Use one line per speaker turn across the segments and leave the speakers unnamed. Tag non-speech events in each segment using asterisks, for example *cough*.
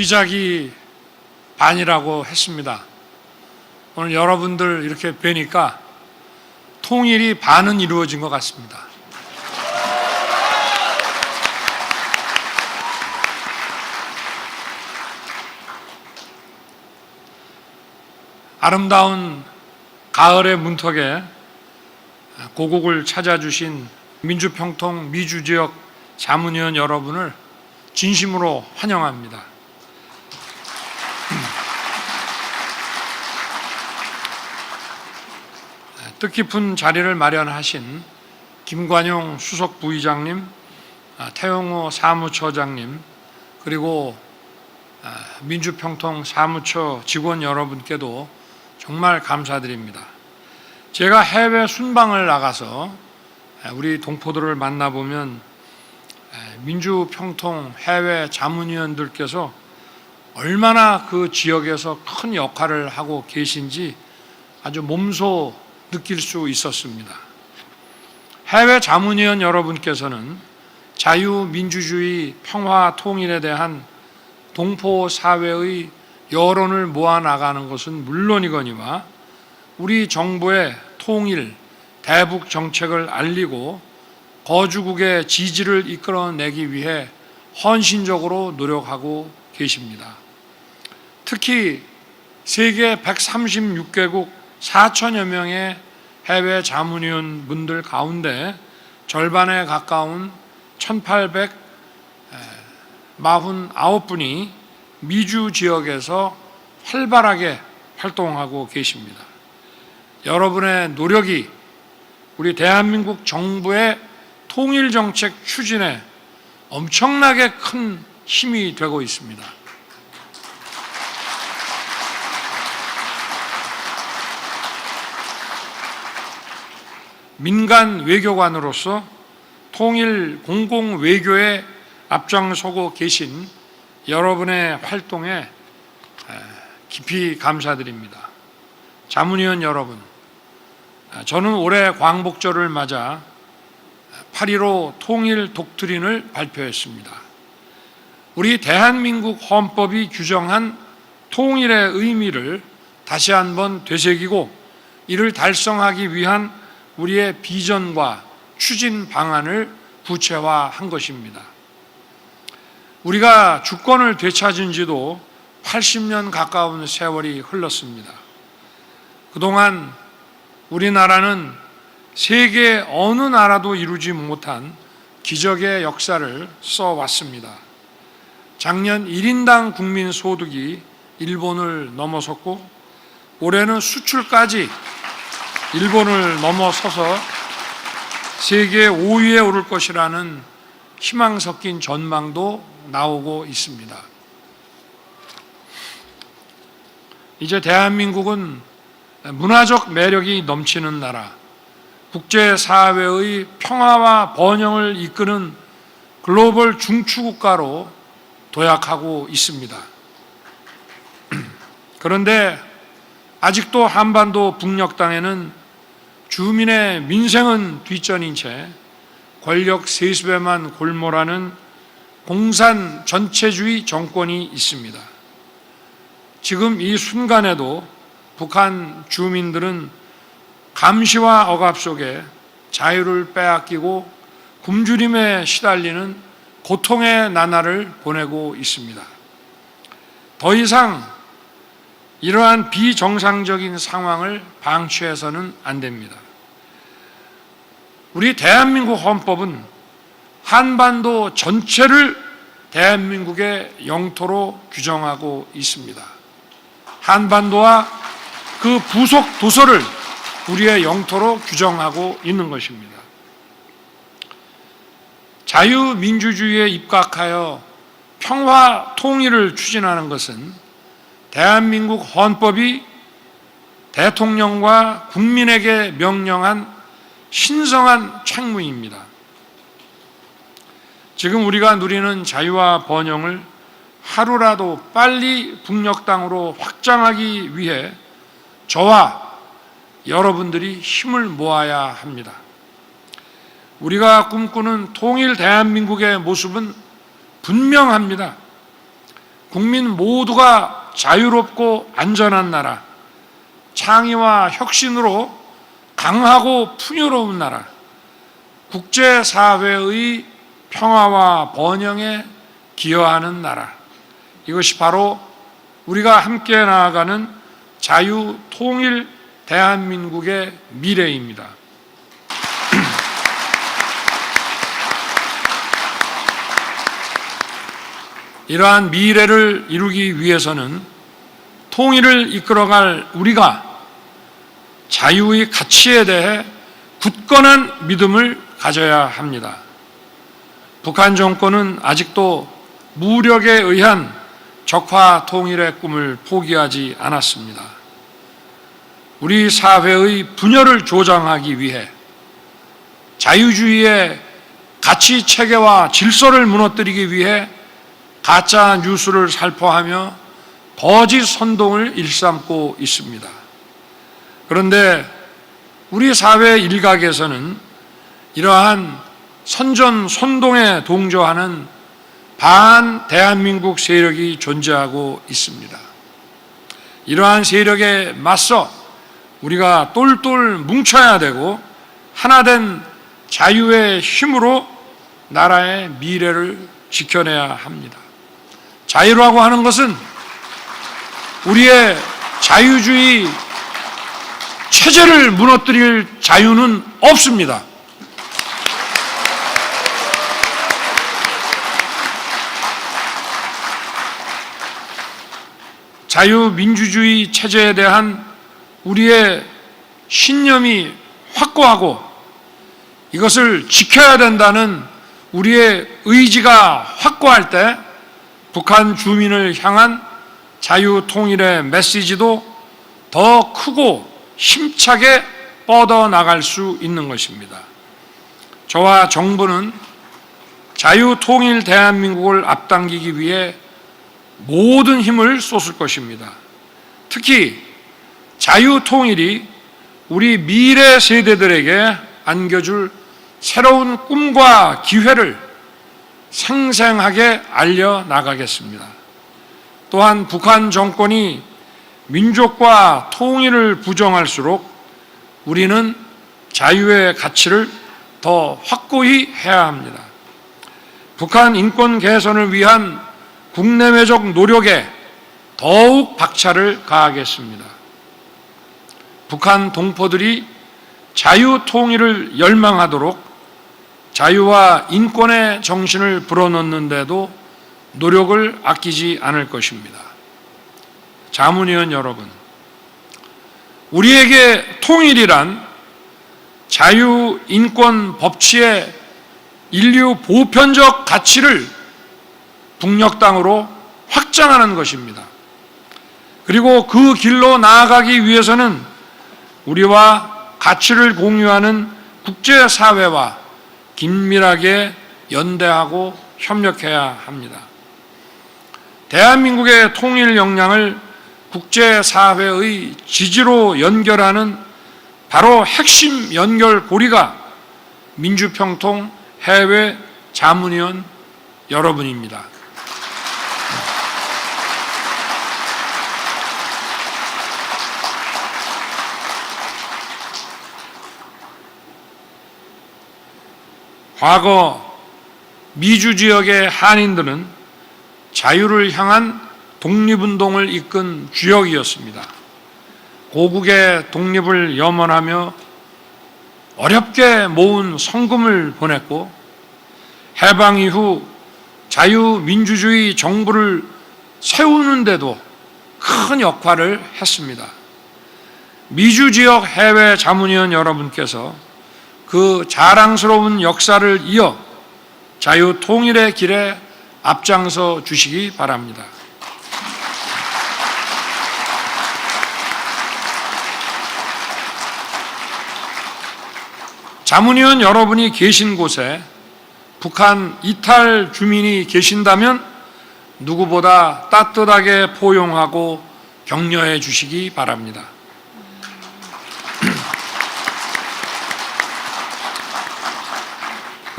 시작이 반이라고 했습니다. 오늘 여러분들 이렇게 뵈니까 통일이 반은 이루어진 것 같습니다. 아름다운 가을의 문턱에 고국을 찾아주신 민주평통 미주지역 자문위원 여러분을 진심으로 환영합니다. 뜻깊은 자리를 마련하신 김관용 수석 부의장님, 아, 태영호 사무처장님, 그리고 아, 민주평통 사무처 직원 여러분께도 정말 감사드립니다. 제가 해외 순방을 나가서 우리 동포들을 만나보면 민주평통 해외 자문위원들께서 얼마나 그 지역에서 큰 역할을 하고 계신지 아주 몸소 느낄 수 있었습니다. 해외 자문위원 여러분께서는 자유민주주의 평화 통일에 대한 동포 사회의 여론을 모아 나가는 것은 물론이거니와 우리 정부의 통일, 대북 정책을 알리고 거주국의 지지를 이끌어내기 위해 헌신적으로 노력하고 계십니다. 특히 세계 136개국 4천여 명의 해외 자문위원 분들 가운데 절반에 가까운 1,849분이 미주 지역에서 활발하게 활동하고 계십니다. 여러분의 노력이 우리 대한민국 정부의 통일 정책 추진에 엄청나게 큰 힘이 되고 있습니다. 민간 외교관으로서 통일 공공 외교에 앞장서고 계신 여러분의 활동에 깊이 감사드립니다. 자문위원 여러분, 저는 올해 광복절을 맞아 8.15 통일 독트린을 발표했습니다. 우리 대한민국 헌법이 규정한 통일의 의미를 다시 한번 되새기고 이를 달성하기 위한 우리의 비전과 추진 방안을 구체화한 것입니다. 우리가 주권을 되찾은 지도 80년 가까운 세월이 흘렀습니다. 그동안 우리나라는 세계 어느 나라도 이루지 못한 기적의 역사를 써왔습니다. 작년 1인당 국민 소득이 일본을 넘어섰고 올해는 수출까지 일본을 넘어서서 세계 5위에 오를 것이라는 희망 섞인 전망도 나오고 있습니다. 이제 대한민국은 문화적 매력이 넘치는 나라, 국제사회의 평화와 번영을 이끄는 글로벌 중추국가로 도약하고 있습니다. *clears throat* 그런데 아직도 한반도 북녘 땅에는 주민의 민생은 뒷전인 채 권력 세습에만 골몰하는 공산 전체주의 정권이 있습니다. 지금 이 순간에도 북한 주민들은 감시와 억압 속에 자유를 빼앗기고 굶주림에 시달리는 고통의 나날을 보내고 있습니다. 더 이상 이러한 비정상적인 상황을 방치해서는 안 됩니다. 우리 대한민국 헌법은 한반도 전체를 대한민국의 영토로 규정하고 있습니다. 한반도와 그 부속 도서를 우리의 영토로 규정하고 있는 것입니다. 자유민주주의에 입각하여 평화 통일을 추진하는 것은 대한민국 헌법이 대통령과 국민에게 명령한 신성한 책무입니다. 지금 우리가 누리는 자유와 번영을 하루라도 빨리 북녘 땅으로 확장하기 위해 저와 여러분들이 힘을 모아야 합니다. 우리가 꿈꾸는 통일 대한민국의 모습은 분명합니다. 국민 모두가 자유롭고 안전한 나라, 창의와 혁신으로 강하고 풍요로운 나라, 국제사회의 평화와 번영에 기여하는 나라. 이것이 바로 우리가 함께 나아가는 자유 통일 대한민국의 미래입니다. 이러한 미래를 이루기 위해서는 통일을 이끌어갈 우리가 자유의 가치에 대해 굳건한 믿음을 가져야 합니다. 북한 정권은 아직도 무력에 의한 적화 통일의 꿈을 포기하지 않았습니다. 우리 사회의 분열을 조장하기 위해 자유주의의 가치 체계와 질서를 무너뜨리기 위해 가짜 뉴스를 살포하며 거짓 선동을 일삼고 있습니다. 그런데 우리 사회 일각에서는 이러한 선전 선동에 동조하는 반 대한민국 세력이 존재하고 있습니다. 이러한 세력에 맞서 우리가 똘똘 뭉쳐야 되고 하나된 자유의 힘으로 나라의 미래를 지켜내야 합니다. 자유라고 하는 것은 우리의 자유주의 체제를 무너뜨릴 자유는 없습니다. 자유민주주의 체제에 대한 우리의 신념이 확고하고 이것을 지켜야 된다는 우리의 의지가 확고할 때 북한 주민을 향한 자유 통일의 메시지도 더 크고 힘차게 뻗어 나갈 수 있는 것입니다. 저와 정부는 자유 통일 대한민국을 앞당기기 위해 모든 힘을 쏟을 것입니다. 특히 자유 통일이 우리 미래 세대들에게 안겨줄 새로운 꿈과 기회를 생생하게 알려 나가겠습니다. 또한 북한 정권이 민족과 통일을 부정할수록 우리는 자유의 가치를 더 확고히 해야 합니다. 북한 인권 개선을 위한 국내외적 노력에 더욱 박차를 가하겠습니다. 북한 동포들이 자유 통일을 열망하도록 자유와 인권의 정신을 불어넣는데도 노력을 아끼지 않을 것입니다. 자문위원 여러분, 우리에게 통일이란 자유, 인권, 법치의 인류 보편적 가치를 북녘 땅으로 확장하는 것입니다. 그리고 그 길로 나아가기 위해서는 우리와 가치를 공유하는 국제사회와 긴밀하게 연대하고 협력해야 합니다. 대한민국의 통일 역량을 국제사회의 지지로 연결하는 바로 핵심 연결고리가 민주평통 해외 자문위원 여러분입니다. 과거 미주 지역의 한인들은 자유를 향한 독립운동을 이끈 주역이었습니다. 고국의 독립을 염원하며 어렵게 모은 성금을 보냈고 해방 이후 자유민주주의 정부를 세우는데도 큰 역할을 했습니다. 미주 지역 해외 자문위원 여러분께서 그 자랑스러운 역사를 이어 자유 통일의 길에 앞장서 주시기 바랍니다. 자문위원 여러분이 계신 곳에 북한 이탈 주민이 계신다면 누구보다 따뜻하게 포용하고 격려해 주시기 바랍니다.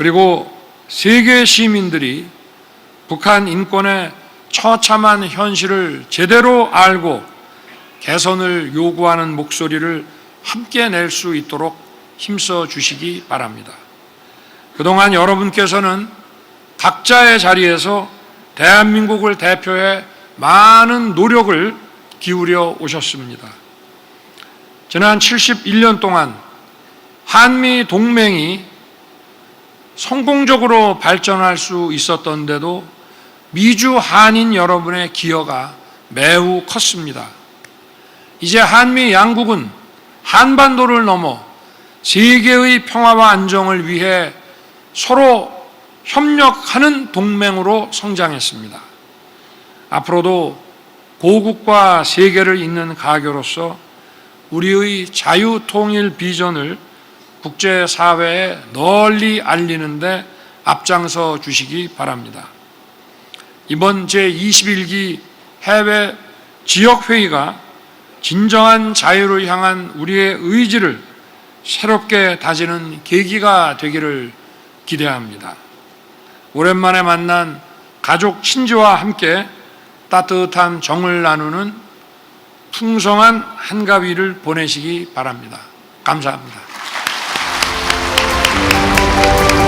그리고 세계 시민들이 북한 인권에 처참한 현실을 제대로 알고 개선을 요구하는 목소리를 함께 낼 수 있도록 힘써 주시기 바랍니다. 그동안 여러분께서는 각자의 자리에서 대한민국을 대표해 많은 노력을 기울여 오셨습니다. 지난 71년 동안 한미 동맹이 성공적으로 발전할 수 있었던데도 미주 한인 여러분의 기여가 매우 컸습니다. 이제 한미 양국은 한반도를 넘어 세계의 평화와 안정을 위해 서로 협력하는 동맹으로 성장했습니다. 앞으로도 고국과 세계를 잇는 가교로서 우리의 자유통일 비전을 국제사회에 널리 알리는데 앞장서 주시기 바랍니다. 이번 제21기 해외 지역회의가 진정한 자유를 향한 우리의 의지를 새롭게 다지는 계기가 되기를 기대합니다. 오랜만에 만난 가족 친지와 함께 따뜻한 정을 나누는 풍성한 한가위를 보내시기 바랍니다. 감사합니다. Thank you.